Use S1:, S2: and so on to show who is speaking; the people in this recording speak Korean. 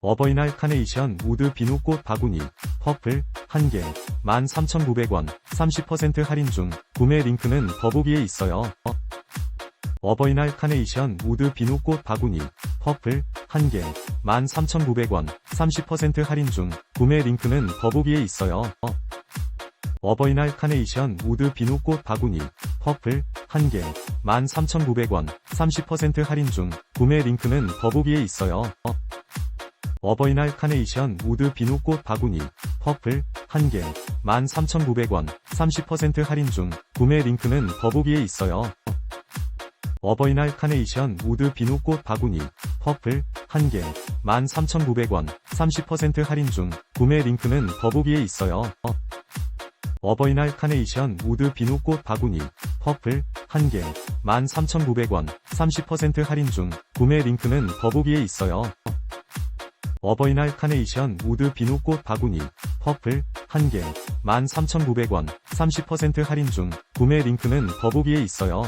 S1: 어 버이날 카네이션 우드 비누꽃 바구니 퍼플 1개 13,900원 30% 할인 중 구매 링크는 더보기에 있어요. 어. 어버이날 카네이션 우드 비누꽃 바구니 퍼플 1개 13,900원 30% 할인 중 구매 링크는 더보기에 있어요. 어. 어버이날 카네이션 우드 비누꽃 바구니 퍼플 1개 13,900원 30% 할인 중 구매 링크는 더보기에 있어요. 어. 어버이날 카네이션 우드 비누꽃 바구니 퍼플 1개 13,900원 30% 할인 중 구매 링크는 더보기에 있어요. 어버이날 카네이션 우드 비누꽃 바구니 퍼플 1개 13,900원 30% 할인 중 구매 링크는 더보기에 있어요. 어. 어버이날 카네이션 우드 비누꽃 바구니 퍼플 1개 13,900원 30% 할인 중 구매 링크는 더보기에 있어요. 어. 어버이날 카네이션 우드 비누꽃 바구니 퍼플 1개 13,900원 30% 할인 중 구매 링크는 더보기에 있어요.